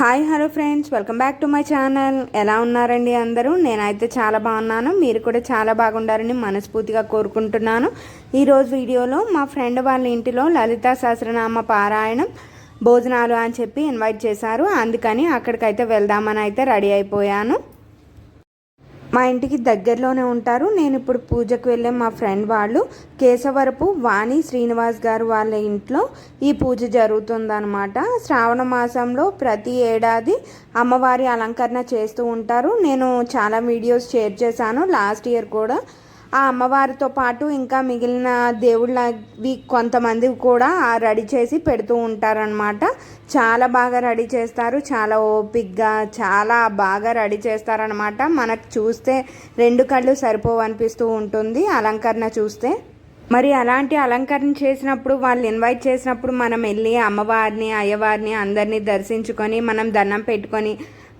Hi hello friends. Welcome back to my channel. ఎలా ఉన్నారండి అందరూ? నేనైతే చాలా బాగున్నాను. మీరు కూడా చాలా బాగుండాలని మనస్ఫూర్తిగా కోరుకుంటున్నాను. ఈరోజు వీడియోలో మా ఫ్రెండ్ వాళ్ళ ఇంటిలో లలిత సహస్రనామ పారాయణం భోజనాలు అని చెప్పి ఇన్వైట్ చేశారు. అందుకని అక్కడికైతే వెళ్దామని అయితే రెడీ అయిపోయాను. మా ఇంటికి దగ్గరలోనే ఉంటారు. నేను ఇప్పుడు పూజకు వెళ్ళే మా ఫ్రెండ్ వాళ్ళు కేశవరపు వాణి శ్రీనివాస్ గారు వాళ్ళ ఇంట్లో ఈ పూజ జరుగుతుందన్నమాట. శ్రావణ మాసంలో ప్రతి ఏడాది అమ్మవారి అలంకరణ చేస్తూ ఉంటారు. నేను చాలా వీడియోస్ షేర్ చేశాను లాస్ట్ ఇయర్ కూడా. ఆ అమ్మవారితో పాటు ఇంకా మిగిలిన దేవుళ్ళవి కొంతమంది కూడా రెడీ చేసి పెడుతూ ఉంటారనమాట చాలా బాగా రెడీ చేస్తారు. చాలా ఓపిక్గా చాలా బాగా రెడీ చేస్తారనమాట మనకు చూస్తే రెండు కళ్ళు సరిపోవనిపిస్తూ ఉంటుంది అలంకరణ చూస్తే. మరి అలాంటి అలంకరణ చేసినప్పుడు వాళ్ళు ఇన్వైట్ చేసినప్పుడు మనం వెళ్ళి అమ్మవారిని అయ్యవారిని అందరినీ దర్శించుకొని మనం దండం పెట్టుకొని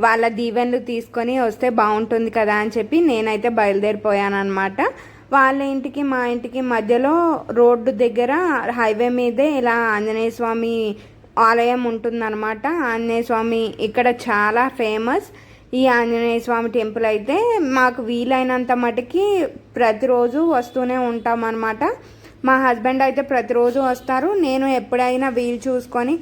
వాళ్ళ దీవెనలు తీసుకొని వస్తే బాగుంటుంది కదా అని చెప్పి నేనైతే బయలుదేరిపోయాను అనమాట వాళ్ళ ఇంటికి మా ఇంటికి మధ్యలో రోడ్డు దగ్గర హైవే మీదే ఇలా ఆంజనేయ స్వామి ఆలయం ఉంటుందన్నమాట. ఆంజనేయ స్వామి ఇక్కడ చాలా ఫేమస్. ఈ ఆంజనేయ స్వామి టెంపుల్ అయితే మాకు వీలైనంత మటుకి ప్రతిరోజు వస్తూనే ఉంటామన్నమాట. మా హస్బెండ్ అయితే ప్రతిరోజు వస్తారు. నేను ఎప్పుడైనా వీలు చూసుకొని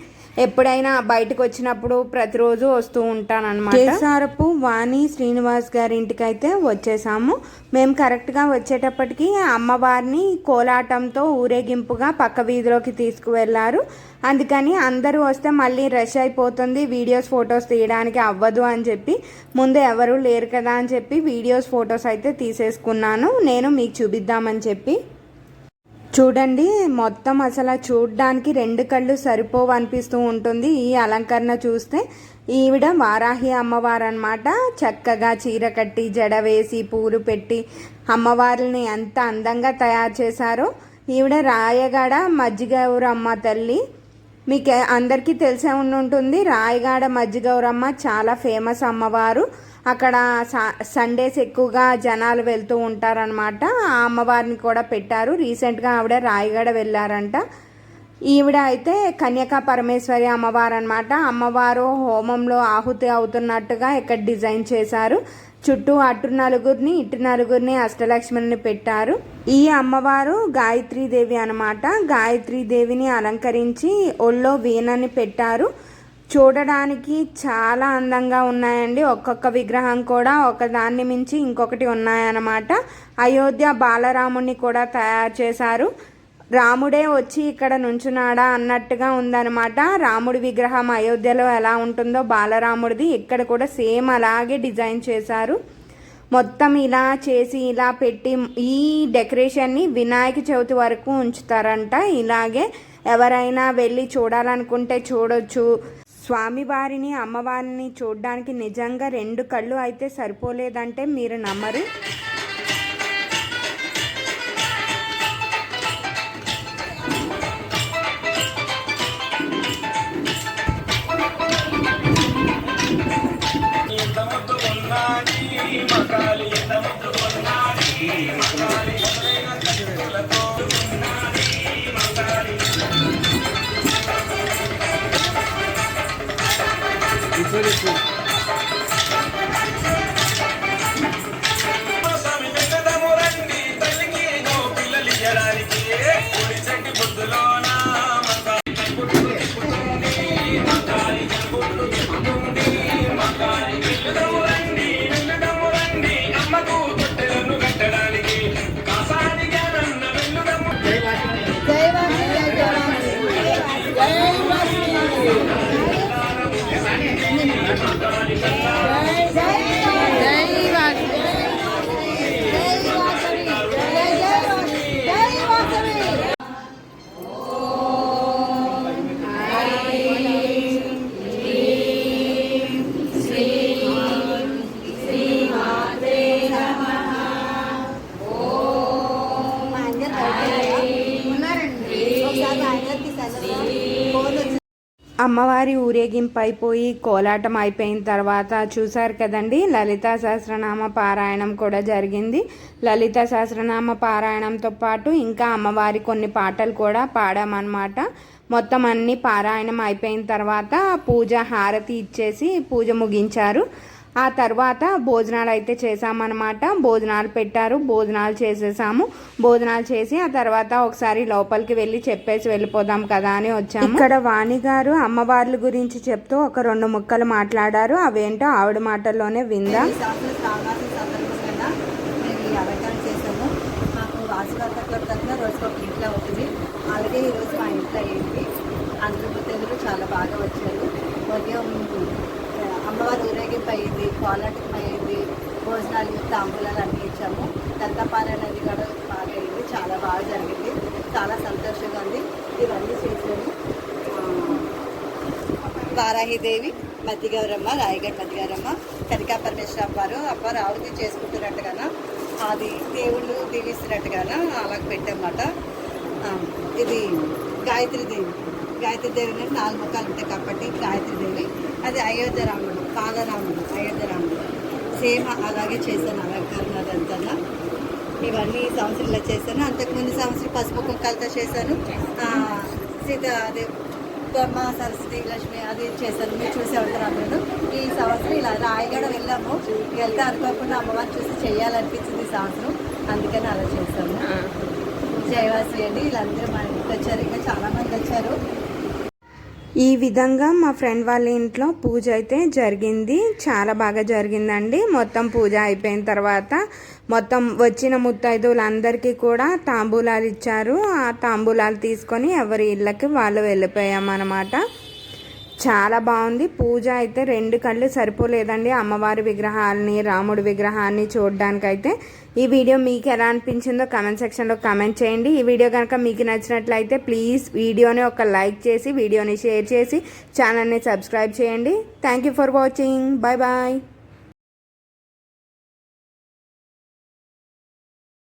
ఎప్పుడైనా బయటకు వచ్చినప్పుడు ప్రతిరోజు వస్తూ ఉంటానన్నమాట. కేసారపు వాణి శ్రీనివాస్ గారి ఇంటికి అయితే వచ్చేసాము. మేము కరెక్ట్గా వచ్చేటప్పటికి అమ్మవారిని కోలాటంతో ఊరేగింపుగా పక్క వీధిలోకి తీసుకువెళ్ళారు అందుకని అందరూ వస్తే మళ్ళీ రష్ అయిపోతుంది వీడియోస్ ఫొటోస్ తీయడానికి అవ్వదు అని చెప్పి ముందు ఎవరు లేరు కదా అని చెప్పి వీడియోస్ ఫొటోస్ అయితే తీసేసుకున్నాను. నేను మీకు చూపిద్దామని చెప్పి. చూడండి మొత్తం అసలు చూడడానికి రెండు కళ్ళు సరిపోవు అనిపిస్తూ ఉంటుంది. ఈ అలంకరణ చూస్తే ఈవిడ వారాహి అమ్మవారు అనమాట చక్కగా చీర కట్టి జడ వేసి పూలు పెట్టి అమ్మవారిని ఎంత అందంగా తయారు చేశారో. ఈవిడ రాయగడ మజ్జిగౌరమ్మ తల్లి మీకు అందరికీ తెలిసే ఉంటుంది రాయగాడ మజ్జిగౌరమ్మ చాలా ఫేమస్ అమ్మవారు. అక్కడ సండేస్ ఎక్కువగా జనాలు వెళ్తూ ఉంటారనమాట ఆ అమ్మవారిని కూడా పెట్టారు. రీసెంట్గా ఆవిడ రాయగడ వెళ్ళారంట. ఈవిడ అయితే కన్యకా పరమేశ్వరి అమ్మవారు అనమాట అమ్మవారు హోమంలో ఆహుతి అవుతున్నట్టుగా ఇక్కడ డిజైన్ చేశారు. చుట్టూ అటు నలుగురిని ఇటు నలుగురిని అష్టలక్ష్మిని పెట్టారు. ఈ అమ్మవారు గాయత్రీదేవి అనమాట గాయత్రీదేవిని అలంకరించి ఒళ్ళో వీణని పెట్టారు. చూడడానికి చాలా అందంగా ఉన్నాయండి. ఒక్కొక్క విగ్రహం కూడా ఒకదాన్ని మించి ఇంకొకటి ఉన్నాయన్నమాట. అయోధ్య బాలరాముని కూడా తయారు చేశారు. రాముడే వచ్చి ఇక్కడ నుంచున్నాడా అన్నట్టుగా ఉందన్నమాట. రాముడి విగ్రహం అయోధ్యలో ఎలా ఉంటుందో బాలరాముడిది ఇక్కడ కూడా సేమ్ అలాగే డిజైన్ చేశారు. మొత్తం ఇలా చేసి ఇలా పెట్టి ఈ డెకరేషన్ని వినాయక చవితి వరకు ఉంచుతారంట. ఇలాగే ఎవరైనా వెళ్ళి చూడాలనుకుంటే చూడొచ్చు. స్వామివారిని అమ్మవారిని చూడడానికి నిజంగా రెండు కళ్ళు అయితే సరిపోలేదంటే మీరు నమ్మరు. Obrigado. అమ్మవారి ఊరేగింపు అయిపోయి కోలాటం అయిపోయిన తర్వాత చూశారు కదండి లలితా సహస్రనామ పారాయణం కూడా జరిగింది. లలిత సహస్రనామ పారాయణంతో పాటు ఇంకా అమ్మవారి కొన్ని పాటలు కూడా పాడామన్నమాట. మొత్తం అన్ని పారాయణం అయిపోయిన తర్వాత పూజ హారతి ఇచ్చేసి పూజ ముగించారు. ఆ తర్వాత భోజనాలు అయితే చేసామన్నమాట భోజనాలు పెట్టారు భోజనాలు చేసేసాము. భోజనాలు చేసి ఆ తర్వాత ఒకసారి లోపలికి వెళ్ళి చెప్పేసి వెళ్ళిపోదాం కదా అని వచ్చాము. ఇక్కడ వాణి గారు అమ్మవార్ల గురించి చెప్తూ ఒక రెండు ముక్కలు మాట్లాడారు. అవేంటో ఆవిడ మాటల్లోనే విందా. అలాగే ఈరోజు మా ఇంట్లో అయ్యింది అందరూ తెలుగు చాలా బాగా వచ్చారు. ఉదయం అయ్యింది అయ్యింది భోజనాలు తాంబూలాలు అన్నీ ఇచ్చాము. దత్తపాలన అది కూడా బాగా అయింది. చాలా బాగా జరిగింది. చాలా సంతోషంగా ఉంది. ఇవన్నీ చేశాము వారాహిదేవి మతిగౌరమ్మ రాయగడ్ మధ్యగౌరమ్మ కనికా పరమేశ్వర వారు అబ్బారు ఆవుతి చేసుకుంటున్నట్టుగాన? అది దేవుళ్ళు దీవిస్తున్నట్టుగాన? అలా పెట్టామన్నమాట. ఇది గాయత్రి దేవి. గాయత్రి దేవి నాలుగు ముఖాలు ఉంటాయి కాబట్టి గాయత్రి దేవి. అది అయోధ్య రామ బాలరాముడు అయోధ్య రాముడు సేమ్ అలాగే చేశాను అలంకరణ అదంతా ఇవన్నీ ఈ సంవత్సరం ఇలా చేశాను. అంతకుముందు సంవత్సరం పసుపు కుక్కలతో చేశాను. సీత అదే బ్రహ్మ సరస్వతి లక్ష్మి అది చేశాను. మీరు చూసే ఉంటారు అందరూ. ఈ సంవత్సరం ఇలా రాయగడ వెళ్ళాము. వెళ్తే అనుకోకుండా అమ్మవారిని చూసి చేయాలనిపించింది ఈ సంవత్సరం. అందుకని అలా చేశాము. జయవాసి అండి. వీళ్ళందరూ మా ఇంటికి వచ్చారు. ఇంకా చాలా మంది వచ్చారు. ఈ విధంగా మా ఫ్రెండ్ వాళ్ళ ఇంట్లో పూజ అయితే జరిగింది. చాలా బాగా జరిగిందండి. మొత్తం పూజ అయిపోయిన తర్వాత మొత్తం వచ్చిన ముత్తైదువులందరికీ కూడా తాంబూలాలు ఇచ్చారు. ఆ తాంబూలాలు తీసుకొని ఎవరి ఇళ్ళకి వాళ్ళు వెళ్ళిపోయామన్నమాట. చాలా బాగుంది. పూజ అయితే రెండు కళ్ళు సరిపోలేదండి. అమ్మవారి విగ్రహాలని రాముడి విగ్రహాన్ని చూడడానికైతే. ఈ వీడియో మీకు ఎలా అనిపించిందో కమెంట్ సెక్షన్లో కమెంట్ చేయండి. ఈ వీడియో కనుక మీకు నచ్చినట్లయితే ప్లీజ్ వీడియోని ఒక లైక్ చేసి వీడియోని షేర్ చేసి ఛానల్ని సబ్స్క్రైబ్ చేయండి. Thank you for watching bye bye